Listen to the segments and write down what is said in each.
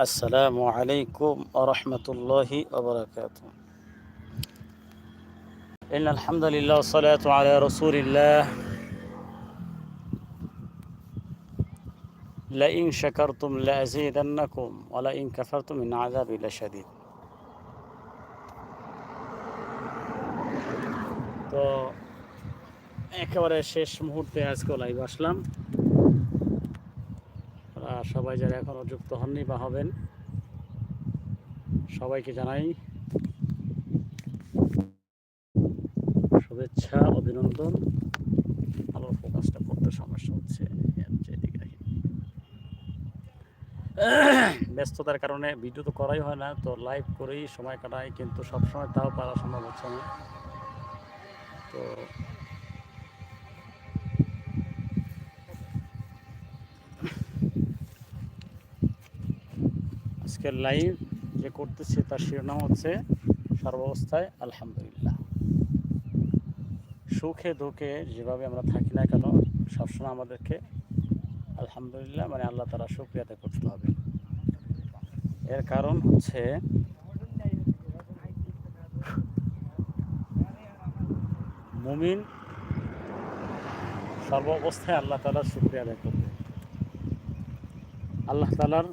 السلام عليكم ورحمة الله وبركاته إن الحمد لله والصلاة على رسول الله لئن شكرتم لأزيدنكم ولئن كفرتم إن عذابي لشديد তো একেবারে শেষ মুহূর্তে আজকে লাইভ আসলাম আপনারা সবাই যারা এখনও যুক্ত হননি বা হবেন, সবাইকে জানাই শুভেচ্ছা, অভিনন্দন। আলোর ফোকাসটা করতে সমস্যা হচ্ছে। ব্যস্ততার কারণে ভিডিও তো করাই হয় না, তো লাইভ করেই সময় কাটাই, কিন্তু সবসময় তাও পারা সম্ভব হচ্ছে না। তো আজকের লাইভ যে করতেছি তার শিরোনাম হচ্ছে সর্বাবস্থায় আলহামদুলিল্লাহ। সুখে দুঃখে যেভাবে আমরা থাকি না কেন, সবসময় আমাদেরকে আলহামদুলিল্লাহ মানে আল্লাহ তারা শুক্রিয়াতে করতে হবে। এর কারণ হচ্ছে মুমিন সর্ব অবস্থায় আল্লাহ তালার শুক্রিয়া আদায় করবে। আল্লাহ তালার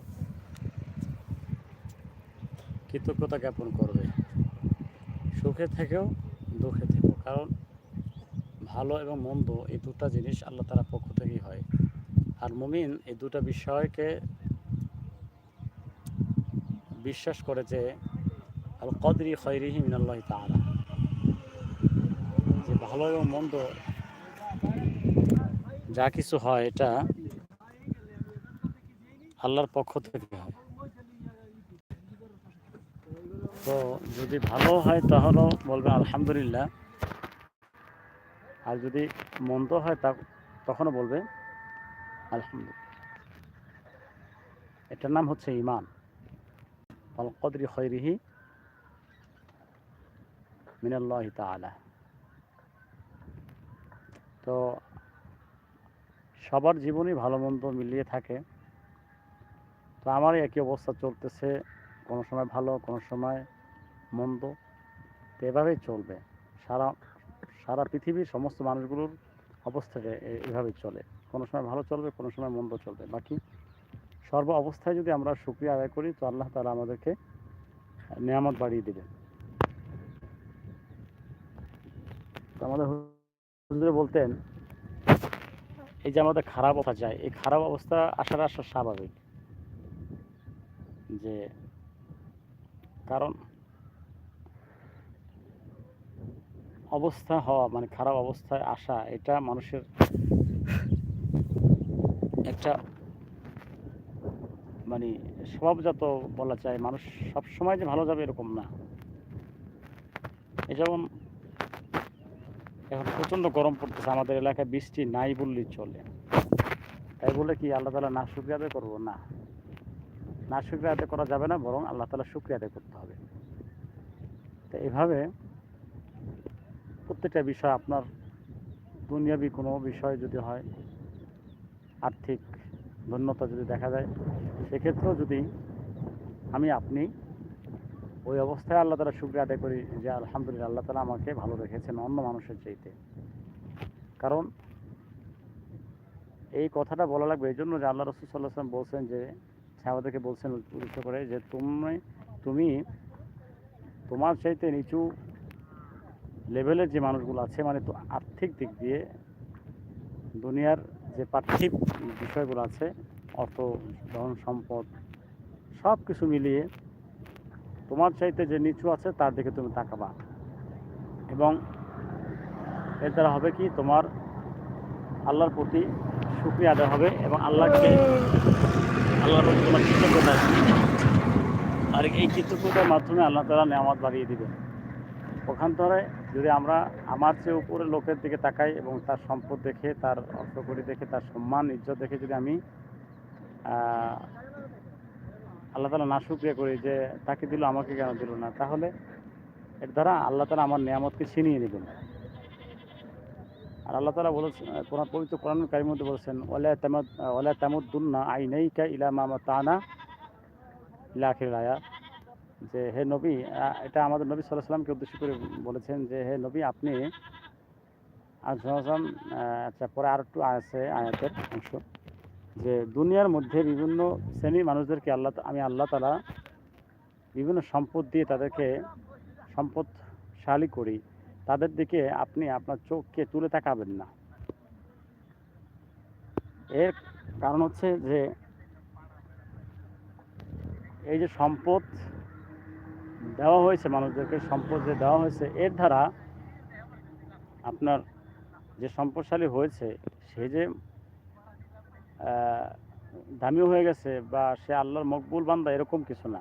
কৃতজ্ঞতা জ্ঞাপন করবে। সুখে থেকেও দুঃখে থেকেও। কারণ ভালো এবং মন্দ এই দুটা জিনিস আল্লাহ তালার পক্ষ থেকেই হয়। আর মুমিন এই দুটা বিষয়কে বিশ্বাস করে যে আল কদরি খৈরিহি মিনাল্লাহ তাআলা। যে ভালো এবং মন্দ যা কিছু হয় এটা আল্লাহর পক্ষ থেকে হয়। তো যদি ভালো হয় তাহলেও বলবে আলহামদুলিল্লাহ। আর যদি মন্দ হয় তা তখনও বলবে আলহামদুলিল্লাহ। এটার নাম হচ্ছে ইমান কদরি খৈরিহি মিনাল্লাহ তাআলা। তো সবার জীবনই ভালো মন্দ মিলিয়ে থাকে। তো আমারই একই অবস্থা চলতেছে। কোনো সময় ভালো, কোনো সময় মন্দ তো এভাবেই চলবে। সারা সারা পৃথিবীর সমস্ত মানুষগুলোর অবস্থাটা এ- এভাবেই চলে। কোনো সময় ভালো চলবে, কোনো সময় মন্দ চলবে। বাকি সর্ব অবস্থায় যদি আমরা সুক্রিয়া আদায় করি, তো আল্লাহ তালা আমাদেরকে নিয়ামত বাড়িয়ে দেবেন তো আমাদের হুজুরে বলতেন, এই যে আমাদের খারাপ অবস্থা যায়, এই খারাপ অবস্থা আসার আসা স্বাভাবিক। যে কারণ অবস্থা হওয়া মানে খারাপ অবস্থায় আসা, এটা মানুষের একটা মানে স্বভাবজাত বলা যায়, মানুষ সব সময় যে ভালো যাবে এরকম না। এই যেমন এখন প্রচণ্ড গরম পড়তেছে, আমাদের এলাকায় বৃষ্টি নাই বললেই চলে। তাই বলে কি আল্লাহ তালা না শুক্রিয়া আদায় করব? না। না শুক্রিয়া আদায় করা যাবে না, বরং আল্লাহ তালা শুক্রিয়া আদায় করতে হবে। তো এভাবে প্রত্যেকটা বিষয় আপনার দুনিয়াবি কোনো বিষয় যদি হয়, আর্থিক ধন্যতা যদি দেখা যায় সেক্ষেত্রেও যদি আমি আপনি ওই অবস্থায় আল্লাহ তালা শুক্রিয়া আদায় করি যে আলহামদুলিল্লাহ আল্লাহ তালা আমাকে ভালো রেখেছেন অন্য মানুষের চাইতে। কারণ এই কথাটা বলা লাগবে এই জন্য যে আল্লাহ রসুল সাল্লাহ সাল্লাম বলছেন যে, সাহাবাদেরকে বলছেন উল্লেখ করে যে, তুমি তুমি তোমার চাইতে নিচু লেভেলের যে মানুষগুলো আছে মানে তো আর্থিক দিক দিয়ে দুনিয়ার যে পার্থিব বিষয়গুলো আছে, অর্থ, ধন, সম্পদ সব কিছু মিলিয়ে তোমার চাইতে যে নিচু আছে, তার দিকে তুমি তাকাবা। এবং এর দ্বারা হবে কি? তোমার আল্লাহর প্রতি শুক্রিয়া আদায় হবে এবং আল্লাহকে আল্লাহর প্রতি তোমার কৃতজ্ঞতা। আর এই কৃতজ্ঞতার মাধ্যমে আল্লাহ তালা নেয়ামত বাড়িয়ে দিবেন। ওখান্তরে যদি আমরা আমার চেয়ে উপরে লোকের দিকে তাকাই এবং তার সম্পদ দেখে, তার অর্থকড়ি দেখে, তার সম্মান, ইজ্জত দেখে যদি আমি আল্লাহ তালা না শুক্রিয়া করি যে তাকে দিল, আমাকে কেন দিল না, তাহলে এর দ্বারা আল্লাহ তালা আমার নিয়ামতকে ছিনিয়ে নেবেন। আর আল্লাহ তালা বলেছেন পবিত্র কোরআন কারির মধ্যে বলেছেন ওলা তামদ ওলা তামুদ্দুন্না আইনাইকা ইলা মামা তানা লাখের আয়াত যে, হে নবী এটা আমাদের নবী সাল্লাহ সাল্লামকে উদ্দেশ্য করে বলেছেন যে, হে নবী, আপনি সাল্লাম আচ্ছা পরে আর একটু আছে আয়াতের অংশ, যে, দুনিয়ার মধ্যে বিভিন্ন শ্রেণির মানুষদেরকে আল্লাহ আমি আল্লাহ তালা বিভিন্ন সম্পদ দিয়ে তাদেরকে সম্পদশালী করি। তাদের দিকে আপনি আপনার চোখকে তুলে তাকাবেন না। এর কারণ হচ্ছে যে, এই যে সম্পদ দেওয়া হয়েছে, মানুষদেরকে সম্পদ যে দেওয়া হয়েছে, এর দ্বারা আপনার যে সম্পদশালী হয়েছে, সে যে দামি হয়ে গেছে বা সে আল্লাহর মকবুল বান্দা, এরকম কিছু না।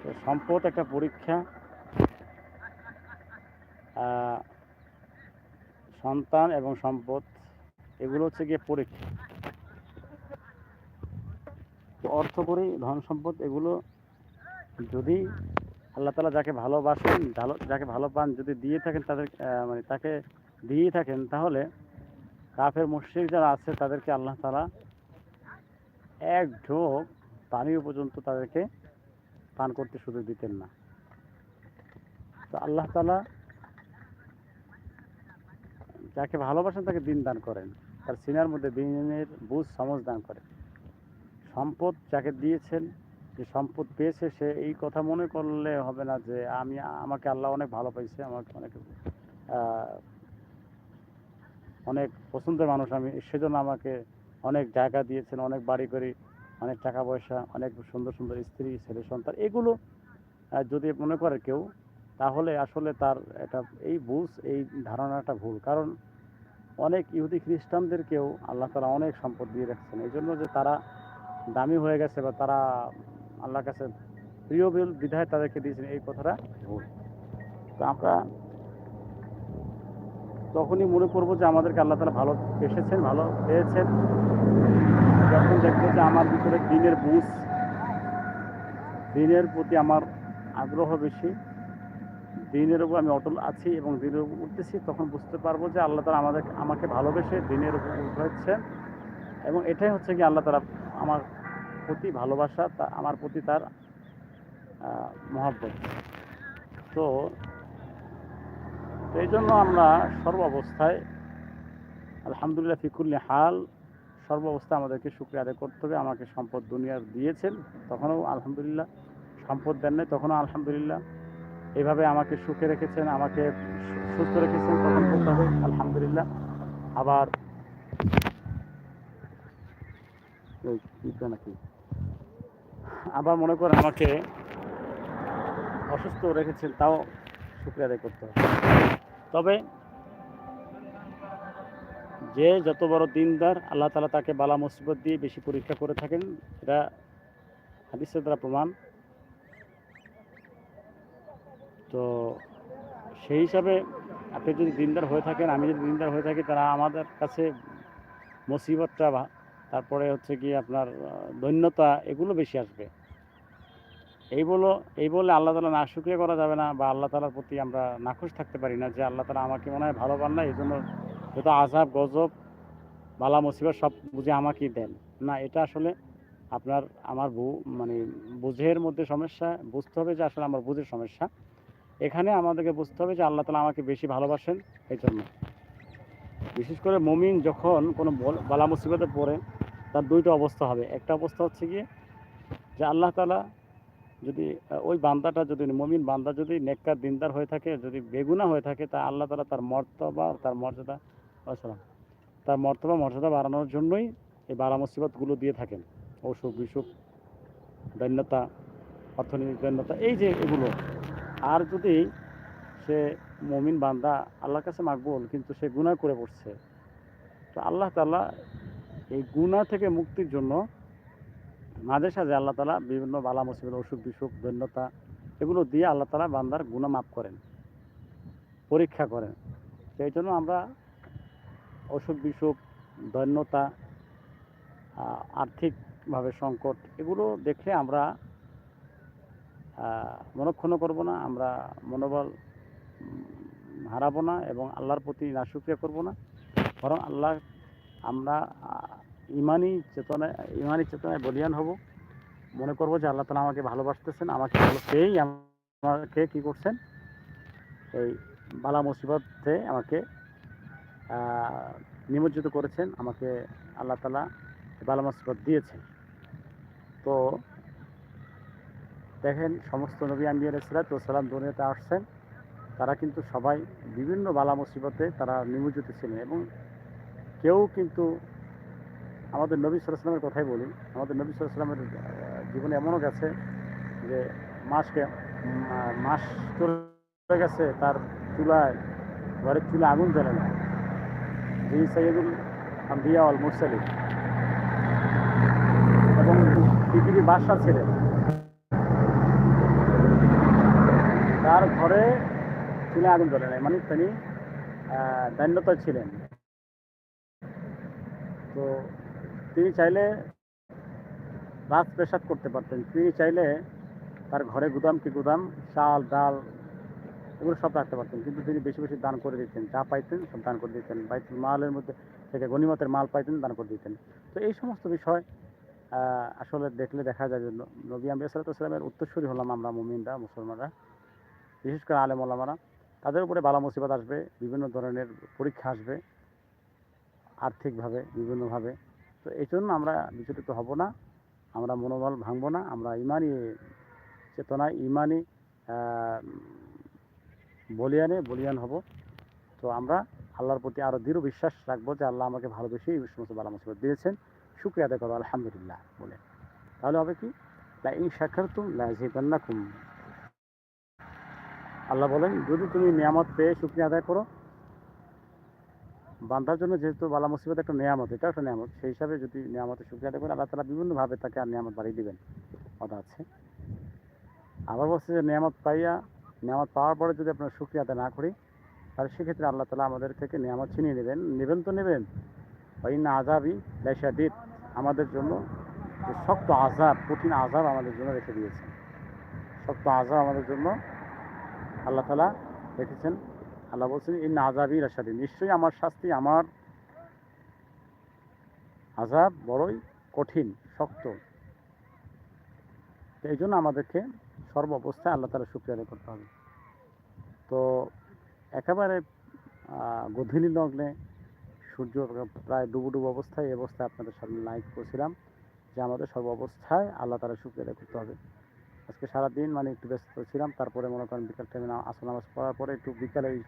তো সম্পদ একটা পরীক্ষা। সন্তান এবং সম্পদ, এগুলো হচ্ছে গিয়ে পরীক্ষা। অর্থ করি, ধন সম্পদ, এগুলো যদি আল্লাহ তালা যাকে ভালোবাসেন, ভালো, যাকে ভালো পান, যদি দিয়ে থাকেন তাদের মানে তাকে দিয়ে থাকেন, তাহলে কাফের মুশ্রিক যারা আছে, তাদেরকে আল্লাহ তালা এক ঢোক পানীয় পর্যন্ত তাদেরকে পান করতে সুযোগ দিতেন না। তো আল্লাহ তালা যাকে ভালোবাসেন, তাকে দিন দান করেন। তার সিনার মধ্যে দিনের বুঝ সমজ দান করেন। সম্পদ যাকে দিয়েছেন যে সম্পদ পেয়েছে সে এই কথা মনে করলে হবে না যে আমি, আমাকে আল্লাহ অনেক ভালো পাইছে, আমাকে অনেক অনেক পছন্দের মানুষ আমি। সেজন্য আমাকে অনেক জায়গা দিয়েছেন, অনেক বাড়ি করি, অনেক টাকা পয়সা, অনেক সুন্দর সুন্দর স্ত্রী, ছেলে, সন্তান। এগুলো যদি মনে করে কেউ, তাহলে আসলে তার এটা, এই বুঝ এই ধারণাটা ভুল। কারণ অনেক ইহুদি খ্রিস্টানদেরকেও আল্লাহ তারা অনেক সম্পদ দিয়ে রাখছেন। এই জন্য যে তারা দামি হয়ে গেছে বা তারা আল্লাহর কাছে প্রিয় বিল বিধায় তাদেরকে দিয়েছেন এই কথাটা। ভুল তো আমরা তখনই মনে করব যে আমাদেরকে আল্লাহ তালা ভালো এসেছেন, ভালো পেয়েছেন। যখন দেখব যে আমার ভিতরে দিনের বুঝ, দিনের প্রতি আমার আগ্রহ বেশি, দিনের উপর আমি অটল আছি এবং দিনের উপর উঠতেছি, তখন বুঝতে পারব যে আল্লাহ তালা আমাদের আমাকে ভালোবেসে দিনের উপর উঠাচ্ছেন এবং এটাই হচ্ছে কি আল্লাহ তালা আমার প্রতি ভালোবাসা তা, আমার প্রতি তার মহাব্বত। তো এই জন্য আমরা সর্ব অবস্থায় আলহামদুলিল্লাহ ফিকুল্লি হাল সর্ব অবস্থায় আমাদেরকে শুক্রিয়া আদায় করতে হবে। আমাকে সম্পদ দুনিয়ার দিয়েছেন, তখনও আলহামদুলিল্লাহ। সম্পদ দেন নাই, তখনও আলহামদুলিল্লাহ। এইভাবে আমাকে সুখে রেখেছেন, আমাকে সুস্থ রেখেছেন, তখন বলতে হবে, আলহামদুলিল্লাহ। আবার নাকি? আবার মনে করেন আমাকে অসুস্থ রেখেছেন, তাও শুক্রিয়া আদায় করতে হবে। তবে যে যত বড় দিনদার, আল্লাহ তালা তাকে বালা মুসিবত দিয়ে বেশি পরীক্ষা করে থাকেন, এটা হাদিসের দ্বারা প্রমাণ। তো সেই হিসাবে আপনি যদি দিনদার হয়ে থাকেন, আমি যদি দিনদার হয়ে থাকি, তারা আমাদের কাছে মুসিবতটা তারপরে হচ্ছে কি আপনার দৈন্যতা এগুলো বেশি আসবে। এই বলো, এই বলে আল্লাহ তালা না শুক্রিয়া করা যাবে না বা আল্লাহ তালার প্রতি আমরা নাখুশ থাকতে পারি না যে আল্লাহ তালা আমাকে মনে হয় ভালো পান না এই জন্য যত আজাব গজব, বালা, মুসিবত সব বুঝে আমাকেই দেন। না, এটা আসলে আপনার, আমার মানে বুঝের মধ্যে সমস্যা, বুঝতে হবে যে আসলে আমার বুঝের সমস্যা। এখানে আমাদেরকে বুঝতে হবে যে আল্লাহ তালা আমাকে বেশি ভালোবাসেন এই জন্য বিশেষ করে মমিন যখন কোনো বালা, মুসিবতে পড়ে তার দুইটা অবস্থা হবে। একটা অবস্থা হচ্ছে গিয়ে যে আল্লাহ তালা যদি ওই বান্দাটা যদি, মমিন বান্দা যদি নেককার দিনদার হয়ে থাকে, যদি বেগুনা হয়ে থাকে, তা আল্লাহ তালা তার মর্তবা তার মর্যাদা আসসালাম তার মর্তবা, মর্যাদা বাড়ানোর জন্যই এই বারা মুসিবতগুলো দিয়ে থাকেন। অসুখ, বিসুখ, দৈন্যতা, অর্থনৈতিক দৈন্যতা, এই যে এগুলো। আর যদি সে মমিন বান্দা আল্লাহর কাছে মাকবুল, কিন্তু সে গুনাহ করে পড়ছে, তো আল্লাহ তাআলা এই গুনাহ থেকে মুক্তির জন্য মাঝে সাঝে আল্লাহ তালা বিভিন্ন বালা মুসিবত, অসুখ বিসুখ, দৈন্যতা এগুলো দিয়ে আল্লাহ তালা বান্দার গুনাহ মাফ করেন, পরীক্ষা করেন। সেই জন্য আমরা অসুখ বিসুখ, দৈন্যতা আর্থিকভাবে সংকট এগুলো দেখলে আমরা মনক্ষণ করব না, আমরা মনোবল হারাবো না এবং আল্লাহর প্রতি নাশুক্রিয়া করব না। বরং আল্লাহ আমরা ইমানি চেতনায় ইমানি চেতনায় বলিয়ান হব। মনে করব যে আল্লাহ তালা আমাকে ভালোবাসতেছেন, আমাকে ভালো পেয়েই আমাকে কী করছেন? এই বালা মুসিবতে আমাকে নিমজ্জিত করেছেন, আমাকে আল্লাহ তালা বালা মুসিবত দিয়েছেন। তো দেখেন, সমস্ত নবী আম্বিয়া সালাম দুনিয়াতে আসছেন। তারা কিন্তু সবাই বিভিন্ন বালা মুসিবতে তারা নিমজ্জিত ছিলেন এবং কেউ কিন্তু আমাদের নবী সালামের কথাই বলি। আমাদের নবী সালামের জীবনে এমনও গেছে যে মাসকে মাস চলে গেছে, তার চুলায়, ঘরের চুলা আগুন জ্বলে না। যিনি সৈয়দুল আম্বিয়া অল এবং পৃথিবীর বাদশাহ ছিলেন তার ঘরে চুলে আগুন জ্বলে নাই। মানে তিনি দৈন্যতা ছিলেন। তো তিনি চাইলে রাত পেশাব করতে পারতেন। তিনি চাইলে তার ঘরে গুদাম কি গুদাম, চাল, ডাল এগুলো সব রাখতে পারতেন। কিন্তু তিনি বেশি বেশি দান করে দিতেন। যা পাইতেন সব দান করে দিতেন। বাইতুল মালের মধ্যে থেকে গণিমতের মাল পাইতেন, দান করে দিতেন। তো এই সমস্ত বিষয় আসলে দেখলে দেখা যায় যে নবী আম্বিয়া সাল্লামের উত্তরসূরি হলাম আমরা মুমিনরা, মুসলমানরা। বিশেষ করে আলেম ওলামারা। তাদের উপরে বালা মুসিবত আসবে, বিভিন্ন ধরনের পরীক্ষা আসবে। আর্থিকভাবে, বিভিন্নভাবে। তো এই জন্য আমরা বিচলিত হব না, আমরা মনোবল ভাঙবো না, আমরা ইমানই চেতনা ইমানই বলিয়ানে বলিয়ান হব। তো আমরা আল্লাহর প্রতি আরও দৃঢ় বিশ্বাস রাখব যে আল্লাহ আমাকে ভালোবেসে এই সমস্ত বালা মুসিবত দিয়েছেন। শুক্রিয়া আদায় করো আলহামদুলিল্লাহ বলে। তাহলে হবে কি? ইন শাকারতুম লা জিদান্নাকুম আল্লাহ বলেন, যদি তুমি নিয়ামত পেয়ে শুক্রিয়া আদায় করো বান্ধার জন্য যেহেতু বালা মুসিবত একটা নিয়ামত এটা একটা নিয়ামত। সেই হিসাবে যদি নিয়ামতের শুক্রিয়া আদায় করে আল্লাহ তালা বিভিন্নভাবে তাকে আর নিয়ামত বাড়িয়ে দেবেন কথা আছে। আবার বলছে যে নিয়ামত পাইয়া, নিয়ামত পাওয়ার পরে যদি আপনার শুক্রিয়া আদায় না করি, তাহলে সেক্ষেত্রে আল্লাহ তালা আমাদের থেকে নিয়ামত ছিনিয়ে নেবেন। নেবেন তো নেবেন। ওই না আজাবই লেশাদিদ। আমাদের জন্য শক্ত আজাব কঠিন আজাব আমাদের জন্য রেখে দিয়েছেন। শক্ত আজাব আমাদের জন্য আল্লাহ তালা রেখেছেন। আল্লাহ বলছেন এই আজাবই রাশাদি নিশ্চয়ই আমার শাস্তি, আমার আজাব বড়ই কঠিন, শক্ত। এই জন্য আমাদেরকে সর্ব অবস্থায় আল্লাহ তালা শুক্রিয়া করতে হবে। তো একেবারে গধূলি লগ্নে সূর্য প্রায় ডুবো অবস্থায়, এই অবস্থায় আপনাদের সামনে লাইভ করছিলাম যে আমাদের সর্ব অবস্থায় আল্লাহ তালা শুক্রিয়া করতে হবে। আজকে সারাদিন মানে একটু ব্যস্ত ছিলাম, তারপরে মনে করেন বিকাল টাইমে আসল নামাজ পড়ার পরে একটু বিকালে এই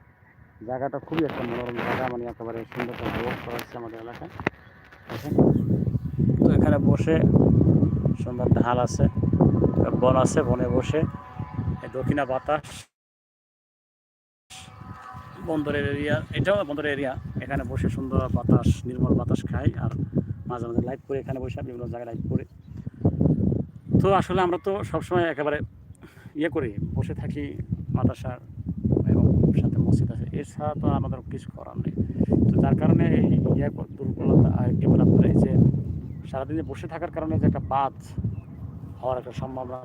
জায়গাটা খুবই একটা মনোরম জায়গা মানে একেবারে সুন্দর একটা ব্যবস্থা হচ্ছে আমাদের এলাকায়। তো এখানে বসে সুন্দর ঢাল আছে, বন আছে, বনে বসে দক্ষিণা বাতাস। বন্দরের এরিয়া, এটাও বন্দরের এরিয়া, এখানে বসে সুন্দর বাতাস, নির্মল বাতাস খাই, আর মাঝে মাঝে লাইভ করে এখানে বসে বিভিন্ন জায়গায় লাইভ করি তো আসলে আমরা তো সবসময় একেবারে ইয়ে করি, বসে থাকি মাদ্রাসার এবং সাথে মসজিদ আছে। এছাড়া তো আমাদের কিছু করার নেই। তো যার কারণে এই ইয়ে দুর্বলতা আর কি বলে আপনার এই যে সারাদিনে বসে থাকার কারণে যে একটা বাদ হওয়ার একটা সম্ভাবনা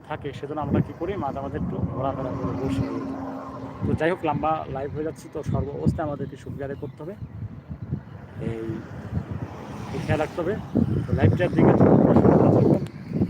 থাকে, সেজন্য আমরা কি করি, মাঝে মাঝে একটু ঘোরাফেরা করে বসে। তো যাই হোক, লম্বা লাইভ হয়ে যাচ্ছে তো সর্ব অবস্থায় আমাদেরকে সুবিধা আদায় করতে হবে। এই এই খেয়াল রাখতে হবে। তো লাইভটার দিকে